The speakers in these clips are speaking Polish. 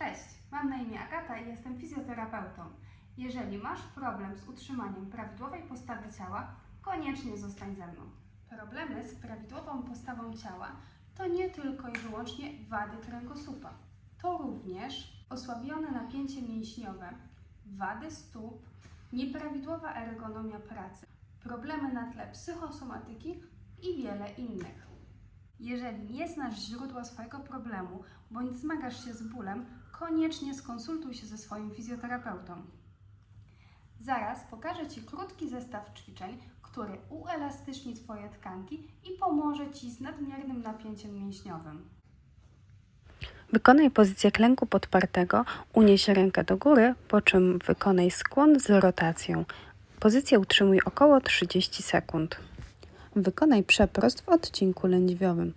Cześć, mam na imię Agata i jestem fizjoterapeutą. Jeżeli masz problem z utrzymaniem prawidłowej postawy ciała, koniecznie zostań ze mną. Problemy z prawidłową postawą ciała to nie tylko i wyłącznie wady kręgosłupa. To również osłabione napięcie mięśniowe, wady stóp, nieprawidłowa ergonomia pracy, problemy na tle psychosomatyki i wiele innych. Jeżeli nie znasz źródła swojego problemu bądź zmagasz się z bólem, koniecznie skonsultuj się ze swoim fizjoterapeutą. Zaraz pokażę Ci krótki zestaw ćwiczeń, który uelastyczni Twoje tkanki i pomoże Ci z nadmiernym napięciem mięśniowym. Wykonaj pozycję klęku podpartego, unieś rękę do góry, po czym wykonaj skłon z rotacją. Pozycję utrzymuj około 30 sekund. Wykonaj przeprost w odcinku lędźwiowym.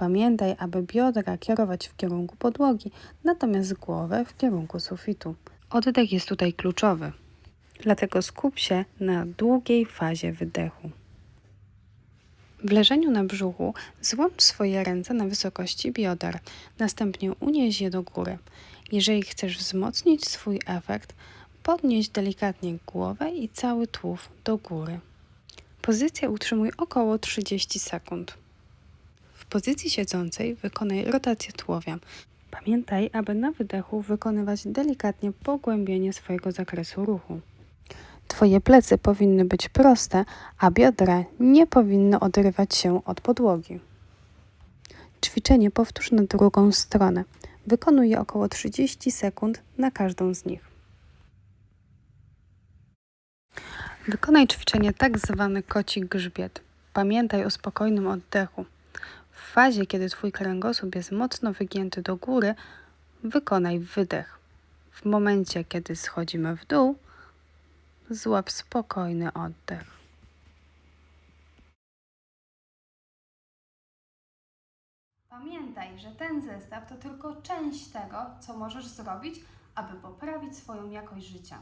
Pamiętaj, aby biodra kierować w kierunku podłogi, natomiast głowę w kierunku sufitu. Oddech jest tutaj kluczowy, dlatego skup się na długiej fazie wydechu. W leżeniu na brzuchu złącz swoje ręce na wysokości bioder, następnie unieś je do góry. Jeżeli chcesz wzmocnić swój efekt, podnieś delikatnie głowę i cały tułów do góry. Pozycję utrzymuj około 30 sekund. Pozycji siedzącej wykonaj rotację tułowia. Pamiętaj, aby na wydechu wykonywać delikatnie pogłębienie swojego zakresu ruchu. Twoje plecy powinny być proste, a biodra nie powinny odrywać się od podłogi. Ćwiczenie powtórz na drugą stronę. Wykonuj je około 30 sekund na każdą z nich. Wykonaj ćwiczenie tak zwany koci grzbiet. Pamiętaj o spokojnym oddechu. W fazie, kiedy Twój kręgosłup jest mocno wygięty do góry, wykonaj wydech. W momencie, kiedy schodzimy w dół, złap spokojny oddech. Pamiętaj, że ten zestaw to tylko część tego, co możesz zrobić, aby poprawić swoją jakość życia.